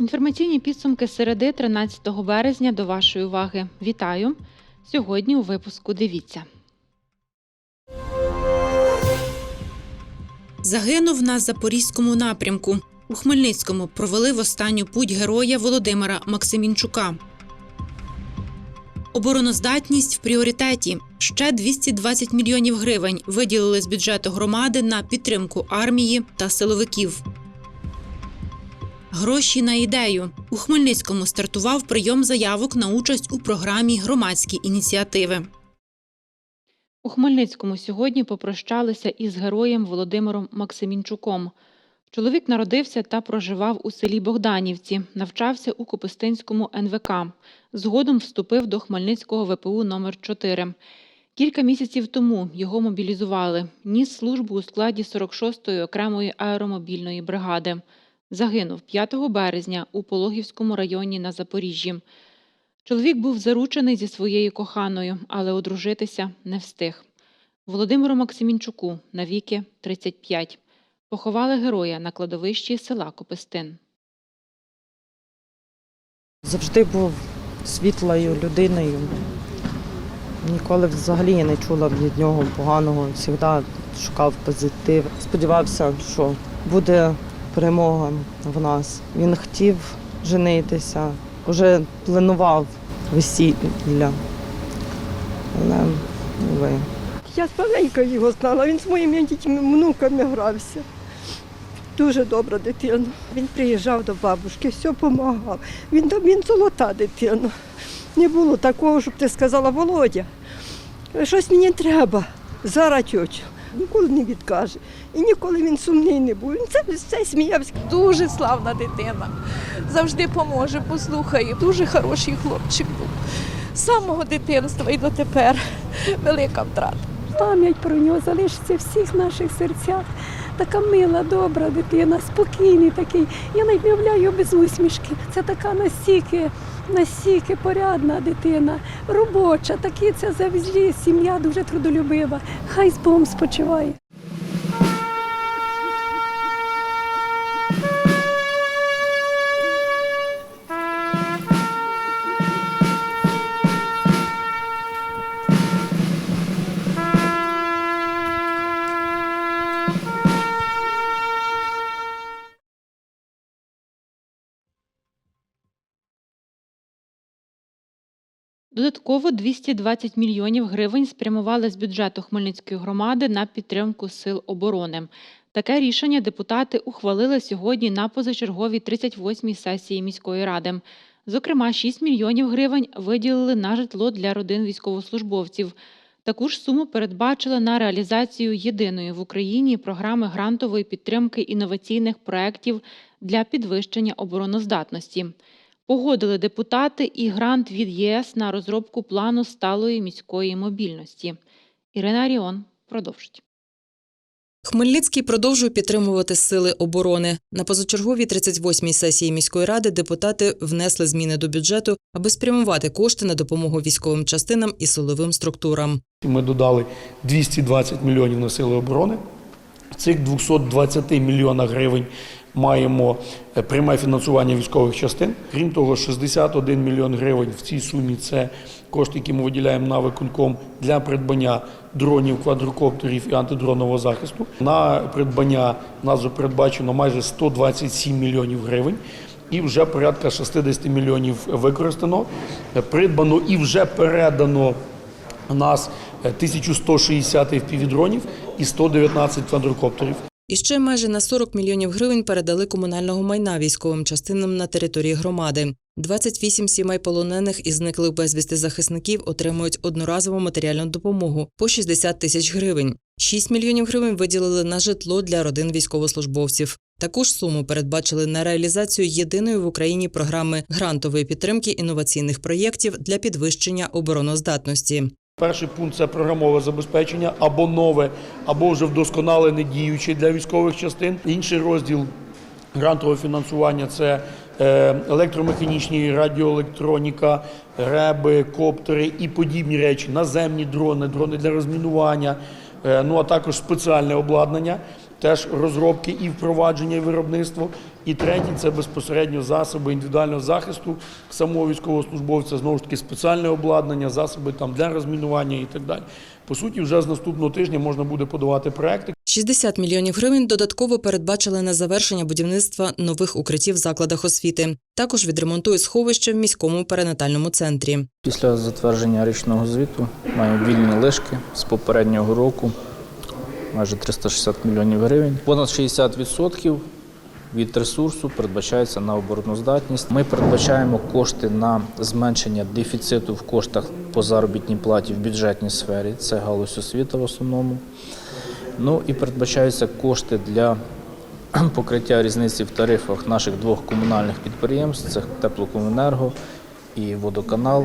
Інформаційні підсумки середи 13 березня до вашої уваги. Вітаю! Сьогодні у випуску дивіться. Загинув на Запорізькому напрямку. У Хмельницькому провели в останню путь героя Володимира Максимінчука. Обороноздатність в пріоритеті. Ще 220 мільйонів гривень виділили з бюджету громади на підтримку армії та силовиків. Гроші на ідею у Хмельницькому стартував прийом заявок на участь у програмі громадські ініціативи. У Хмельницькому сьогодні попрощалися із героєм Володимиром Максимінчуком. Чоловік народився та проживав у селі Богданівці, навчався у Копистинському НВК. Згодом вступив до Хмельницького ВПУ номер 4 Кілька місяців тому його мобілізували. Ніс службу у складі 46-ї окремої аеромобільної бригади. Загинув 5 березня у Пологівському районі на Запоріжжі. Чоловік був заручений зі своєю коханою, але одружитися не встиг. Володимиру Максимінчуку навіки 35. Поховали героя на кладовищі села Копистин. Завжди був світлою людиною. Ніколи взагалі я не чула від нього поганого, завжди шукав позитив. Сподівався, що буде перемога в нас. Він хотів женитися, вже планував весілля. Але ви. Я маленька його знала, він з моїми дітьми, внуками грався. Дуже добра дитина. Він приїжджав до бабушки, все допомагав. Він, він золота дитина. Не було такого, щоб ти сказала, Володя, щось мені треба. Зараз тьотю. Ніколи не відкаже. І ніколи він сумний не був. Він це все сміявся. Дуже славна дитина. Завжди поможе, послухає. Дуже хороший хлопчик був. З самого дитинства і дотепер велика втрата. Пам'ять про нього залишиться в всіх наших серцях. Така мила, добра дитина, спокійний такий. Я навіть не уявляю без усмішки. Це така настільки, настільки порядна дитина, робоча, такі це завжди сім'я дуже трудолюбива. Хай з Богом спочиває. Додатково 220 мільйонів гривень спрямували з бюджету Хмельницької громади на підтримку сил оборони. Таке рішення депутати ухвалили сьогодні на позачерговій 38-й сесії міської ради. Зокрема, 6 мільйонів гривень виділили на житло для родин військовослужбовців. Таку ж суму передбачили на реалізацію єдиної в Україні програми грантової підтримки інноваційних проєктів для підвищення обороноздатності. Погодили депутати і грант від ЄС на розробку плану сталої міської мобільності. Ірина Аріон продовжить. Хмельницький продовжує підтримувати сили оборони. На позачерговій 38-й сесії міської ради депутати внесли зміни до бюджету, аби спрямувати кошти на допомогу військовим частинам і силовим структурам. Ми додали 220 мільйонів на сили оборони. В цих 220 мільйонах гривень маємо е, пряме фінансування військових частин. Крім того, 61 мільйон гривень в цій сумі це кошти, які ми виділяємо на виконком для придбання дронів, квадрокоптерів і антидронового захисту. На придбання нас передбачено майже 127 мільйонів гривень. І вже порядка 60 мільйонів використано, е, придбано і вже передано у нас е, 1160 FPV-дронів і 119 квадрокоптерів. І ще майже на 40 мільйонів гривень передали комунального майна військовим частинам на території громади. 28 сімей полонених і зниклих безвісти захисників отримують одноразову матеріальну допомогу по 60 тисяч гривень. 6 мільйонів гривень виділили на житло для родин військовослужбовців. Таку ж суму передбачили на реалізацію єдиної в Україні програми грантової підтримки інноваційних проєктів для підвищення обороноздатності. Перший пункт це програмове забезпечення або нове, або вже вдосконалене діюче для військових частин. Інший розділ грантового фінансування це е, електромеханічні, радіоелектроніка, реби, коптери і подібні речі, наземні дрони, дрони для розмінування, е, ну а також спеціальне обладнання, теж розробки і впровадження і виробництво. І третє це безпосередньо засоби індивідуального захисту самого військовослужбовця, знову ж таки спеціальне обладнання, засоби там для розмінування і так далі. По суті, вже з наступного тижня можна буде подавати проекти. 60 мільйонів гривень додатково передбачили на завершення будівництва нових укриттів в закладах освіти. Також відремонтують сховище в міському перинатальному центрі. Після затвердження річного звіту маємо вільні лишки з попереднього року, майже 360 мільйонів гривень. Понад 60% від ресурсу передбачається на обороноздатність. Ми передбачаємо кошти на зменшення дефіциту в коштах по заробітній платі в бюджетній сфері. Це галузь освіти в основному. Ну і передбачаються кошти для покриття різниці в тарифах наших двох комунальних підприємств це теплокомуненерго і водоканал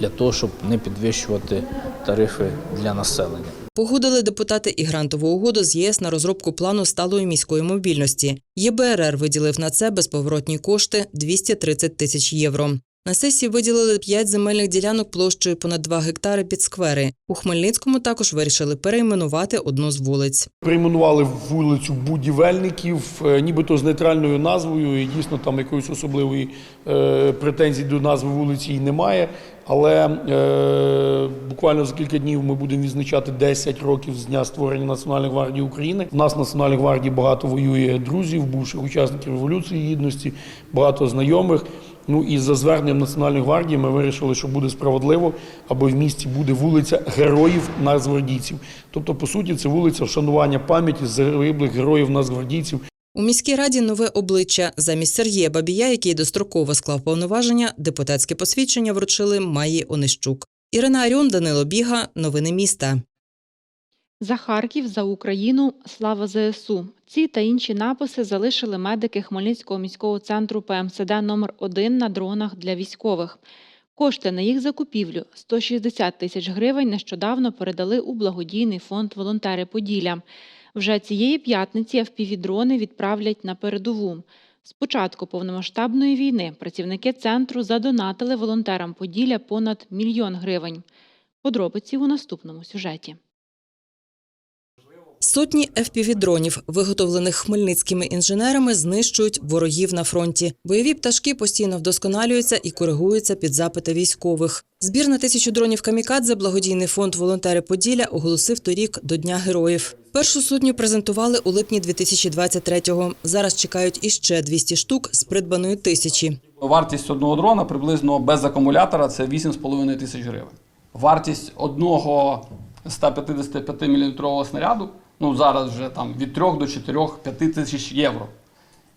для того, щоб не підвищувати тарифи для населення. Погодили депутати і грантову угоду з ЄС на розробку плану сталої міської мобільності. ЄБРР виділив на це безповоротні кошти 230 тисяч євро. На сесії виділили 5 земельних ділянок площею понад 2 гектари під сквери. У Хмельницькому також вирішили перейменувати одну з вулиць. Перейменували вулицю будівельників, е, нібито з нейтральною назвою, і дійсно там якоїсь особливої е, претензії до назви вулиці і немає. Але е, буквально за кілька днів ми будемо відзначати 10 років з дня створення Національної гвардії України. У нас в Національній гвардії багато воює друзів, бувших учасників революції гідності, багато знайомих. Ну і за зверненням Національної гвардії ми вирішили, що буде справедливо, аби в місті буде вулиця героїв нацгвардійців. Тобто, по суті, це вулиця вшанування пам'яті загиблих героїв нацгвардійців. У міській раді нове обличчя. Замість Сергія Бабія, який достроково склав повноваження, депутатське посвідчення вручили Майї Онищук. Ірина Аріон, Данило Біга. Новини міста. За Харків, за Україну, слава ЗСУ. Ці та інші написи залишили медики Хмельницького міського центру ПМСД номер 1 на дронах для військових. Кошти на їх закупівлю 160 тисяч гривень нещодавно передали у благодійний фонд Волонтери Поділля. Вже цієї п'ятниці FPV-дрони відправлять на передову. З початку повномасштабної війни працівники центру задонатили волонтерам Поділля понад мільйон гривень. Подробиці у наступному сюжеті. Сотні FPV-дронів, виготовлених хмельницькими інженерами, знищують ворогів на фронті. Бойові пташки постійно вдосконалюються і коригуються під запити військових. Збір на тисячу дронів камікадзе благодійний фонд Волонтери Поділля оголосив торік до Дня героїв. Першу сотню презентували у липні 2023-го. Зараз чекають іще 200 штук з придбаної тисячі. Вартість одного дрона приблизно без акумулятора це 8,5 тисяч гривень. Вартість одного 155 мм снаряду ну зараз вже там від 3 до 4-5 тисяч євро.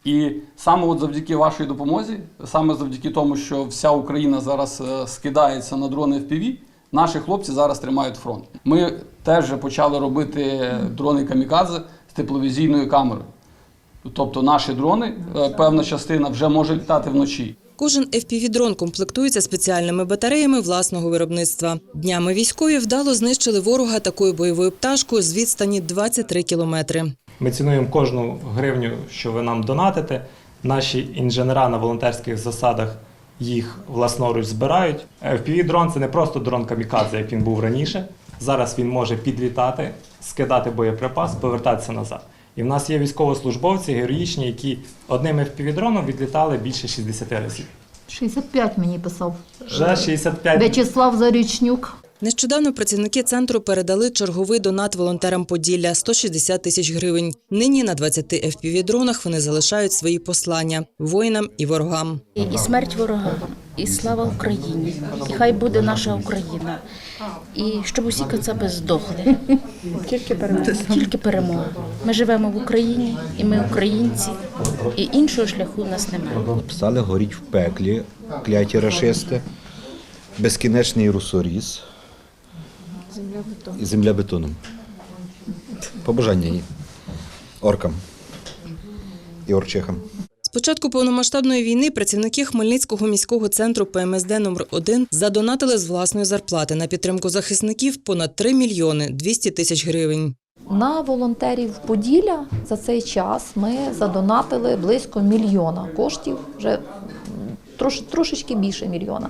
І саме от завдяки вашій допомозі, саме завдяки тому, що вся Україна зараз е, скидається на дрони FPV, наші хлопці зараз тримають фронт. Ми теж почали робити дрони камікадзе з тепловізійною камерою. Тобто наші дрони, е, певна частина вже може літати вночі. Кожен FPV-дрон комплектується спеціальними батареями власного виробництва. Днями військові вдало знищили ворога такою бойовою пташкою з відстані 23 кілометри. Ми цінуємо кожну гривню, що ви нам донатите. Наші інженера на волонтерських засадах їх власноруч збирають. fpv дрон це не просто дрон камікадзе, як він був раніше. Зараз він може підлітати, скидати боєприпас, повертатися назад. І в нас є військовослужбовці героїчні, які одним fpv відлітали більше 60 разів. 65 мені писав Вже 65 В'ячеслав Зарічнюк. Нещодавно працівники центру передали черговий донат волонтерам Поділля 160 тисяч гривень. Нині на 20 FPV-дронах вони залишають свої послання воїнам і ворогам. І, і смерть ворогам, і слава Україні, і хай буде наша Україна, і щоб усі кацапи здохли. Тільки перемога. Тільки перемога. Ми живемо в Україні, і ми українці, і іншого шляху у нас немає. Стали горіть в пеклі, кляті рашисти, безкінечний русоріз і земля бетоном. Побажання їй. оркам і орчихам. З початку повномасштабної війни працівники Хмельницького міського центру ПМСД номер 1 задонатили з власної зарплати на підтримку захисників понад 3 мільйони 200 тисяч гривень. На волонтерів Поділля за цей час ми задонатили близько мільйона коштів, вже трошечки більше мільйона.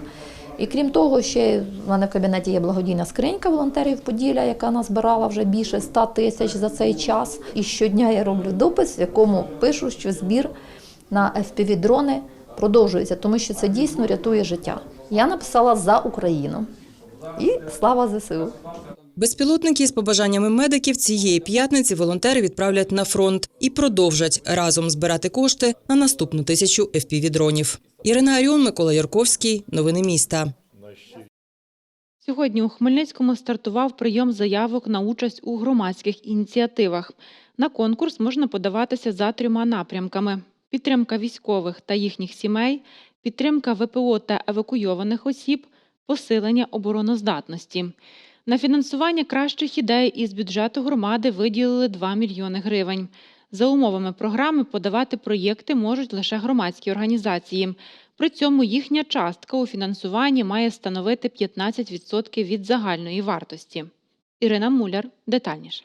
І крім того, ще в мене в кабінеті є благодійна скринька волонтерів Поділля, яка назбирала вже більше 100 тисяч за цей час. І щодня я роблю допис, в якому пишу, що збір на FPV-дрони продовжується, тому що це дійсно рятує життя. Я написала за Україну і слава ЗСУ. Безпілотники з побажаннями медиків цієї п'ятниці волонтери відправлять на фронт і продовжать разом збирати кошти на наступну тисячу FPV-дронів. Ірина Аріон, Микола Ярковський. Новини міста. Сьогодні у Хмельницькому стартував прийом заявок на участь у громадських ініціативах. На конкурс можна подаватися за трьома напрямками: підтримка військових та їхніх сімей, підтримка ВПО та евакуйованих осіб, посилення обороноздатності. На фінансування кращих ідей із бюджету громади виділили 2 мільйони гривень. За умовами програми подавати проєкти можуть лише громадські організації. При цьому їхня частка у фінансуванні має становити 15% від загальної вартості. Ірина Муляр детальніше.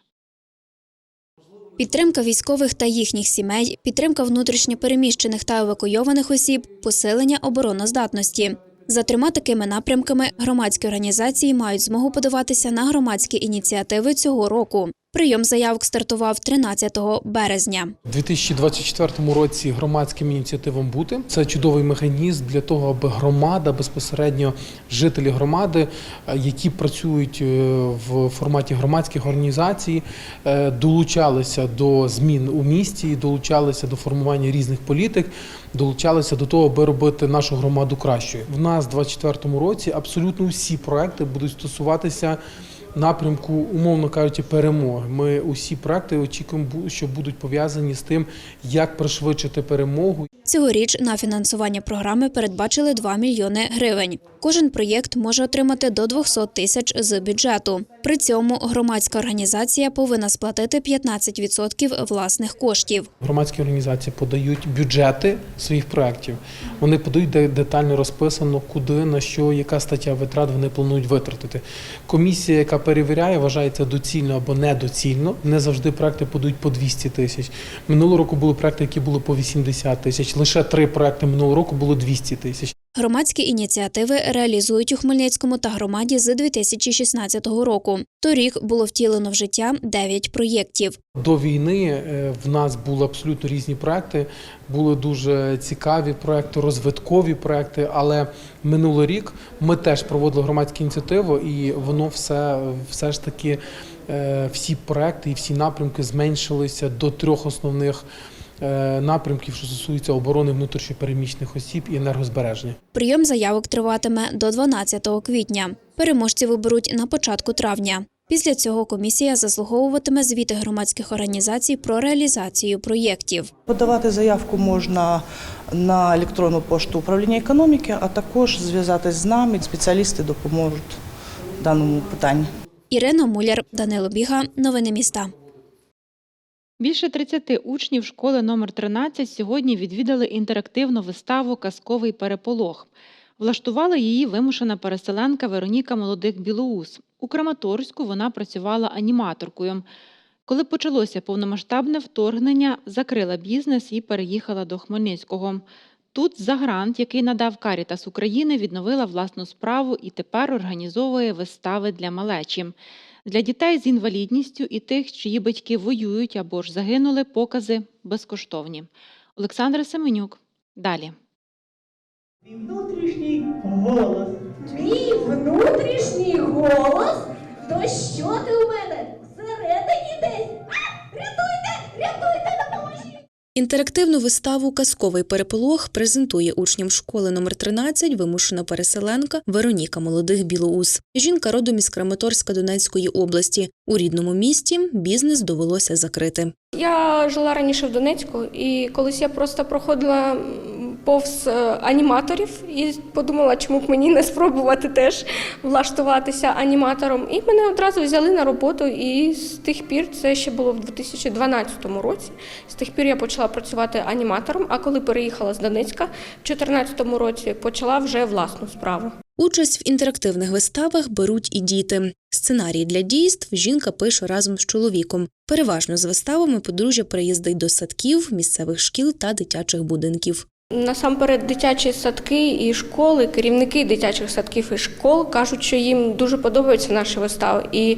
Підтримка військових та їхніх сімей, підтримка внутрішньопереміщених та евакуйованих осіб, посилення обороноздатності. За трьома такими напрямками громадські організації мають змогу подаватися на громадські ініціативи цього року. Прийом заявок стартував 13 березня. У 2024 році громадським ініціативам бути це чудовий механізм для того, аби громада безпосередньо жителі громади, е, які працюють е, в форматі громадських організацій, е, долучалися до змін у місті, долучалися до формування різних політик, долучалися до того, аби робити нашу громаду кращою. В нас у 2024 році абсолютно всі проекти будуть стосуватися напрямку, умовно кажучи, перемоги. Ми усі проекти очікуємо, що будуть пов'язані з тим, як пришвидшити перемогу. Цьогоріч на фінансування програми передбачили 2 мільйони гривень. Кожен проєкт може отримати до 200 тисяч з бюджету. При цьому громадська організація повинна сплатити 15% власних коштів. Громадські організації подають бюджети своїх проєктів. Вони подають детально розписано, куди, на що, яка стаття витрат вони планують витратити. Комісія, яка перевіряє, вважає це доцільно або недоцільно. Не завжди проекти подають по 200 тисяч. Минулого року були проекти, які були по 80 тисяч. Лише три проекти минулого року було 200 тисяч. Громадські ініціативи реалізують у Хмельницькому та громаді з 2016 року. Торік було втілено в життя 9 проєктів. До війни е, в нас були абсолютно різні проекти. Були дуже цікаві проекти, розвиткові проекти. Але минулий рік ми теж проводили громадську ініціативу, і воно все, все ж таки е, всі проекти і всі напрямки зменшилися до трьох основних напрямків, що стосуються оборони внутрішньопереміщених осіб і енергозбереження. Прийом заявок триватиме до 12 квітня. Переможців оберуть на початку травня. Після цього комісія заслуговуватиме звіти громадських організацій про реалізацію проєктів. Подавати заявку можна на електронну пошту управління економіки, а також зв'язатись з нами. Спеціалісти допоможуть в даному питанні. Ірина Муляр, Данило Біга. Новини міста. Більше 30 учнів школи номер 13 сьогодні відвідали інтерактивну виставу Казковий переполох. Влаштувала її вимушена переселенка Вероніка Молодих Білоус. У Краматорську вона працювала аніматоркою. Коли почалося повномасштабне вторгнення, закрила бізнес і переїхала до Хмельницького. Тут за грант, який надав Карітас України, відновила власну справу і тепер організовує вистави для малечі. Для дітей з інвалідністю і тих, чиї батьки воюють або ж загинули, покази безкоштовні. Олександра Семенюк. Далі. Мій Внутрішній голос. Мій внутрішній голос? То що ти у мене? Інтерактивну виставу Казковий переполох презентує учням школи номер 13 вимушена переселенка Вероніка Молодих Білоус. Жінка родом із Краматорська Донецької області. У рідному місті бізнес довелося закрити. Я жила раніше в Донецьку, і колись я просто проходила повз е, аніматорів і подумала, чому б мені не спробувати теж влаштуватися аніматором. І мене одразу взяли на роботу. І з тих пір це ще було в 2012 році. З тих пір я почала працювати аніматором. А коли переїхала з Донецька в 2014 році, почала вже власну справу. Участь в інтерактивних виставах беруть і діти. Сценарії для дійств жінка пише разом з чоловіком. Переважно з виставами подружжя приїздить до садків, місцевих шкіл та дитячих будинків. Насамперед, дитячі садки і школи, керівники дитячих садків і школ кажуть, що їм дуже подобаються наші вистави. І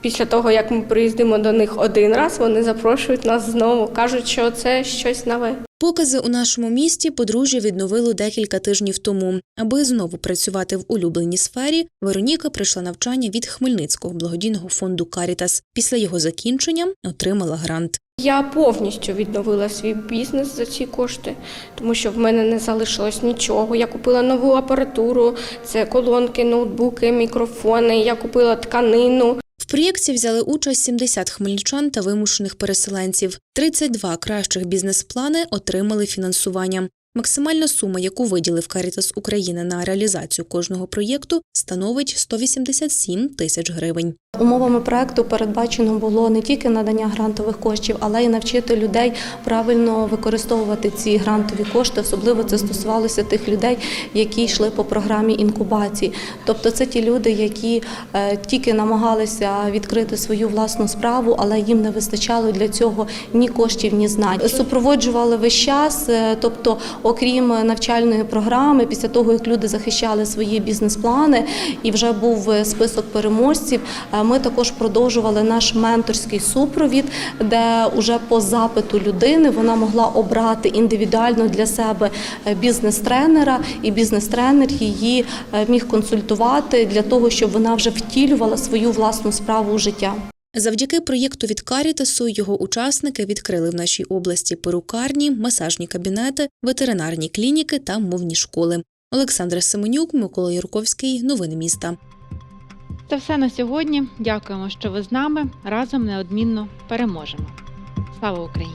після того, як ми приїздимо до них один раз, вони запрошують нас знову, кажуть, що це щось нове. Покази у нашому місті подружжя відновило декілька тижнів тому. Аби знову працювати в улюбленій сфері, Вероніка прийшла навчання від Хмельницького благодійного фонду Карітас. Після його закінчення отримала грант. Я повністю відновила свій бізнес за ці кошти, тому що в мене не залишилось нічого. Я купила нову апаратуру, це колонки, ноутбуки, мікрофони. Я купила тканину. В проєкті взяли участь 70 хмельничан та вимушених переселенців. 32 кращих бізнес-плани отримали фінансування. Максимальна сума, яку виділив Карітас України на реалізацію кожного проєкту, становить 187 тисяч гривень. Умовами проекту передбачено було не тільки надання грантових коштів, але й навчити людей правильно використовувати ці грантові кошти. Особливо це стосувалося тих людей, які йшли по програмі інкубації. Тобто, це ті люди, які е, тільки намагалися відкрити свою власну справу, але їм не вистачало для цього ні коштів, ні знань. Супроводжували весь час, е, тобто, окрім навчальної програми, після того як люди захищали свої бізнес-плани, і вже був список переможців. е, Ми також продовжували наш менторський супровід, де уже по запиту людини вона могла обрати індивідуально для себе е, бізнес-тренера, і бізнес-тренер її е, міг консультувати для того, щоб вона вже втілювала свою власну справу у життя. Завдяки проєкту від Карітасу його учасники відкрили в нашій області перукарні, масажні кабінети, ветеринарні клініки та мовні школи. Олександра Семенюк, Микола Юрковський. Новини міста. Це все на сьогодні. Дякуємо, що ви з нами. Разом неодмінно переможемо. Слава Україні!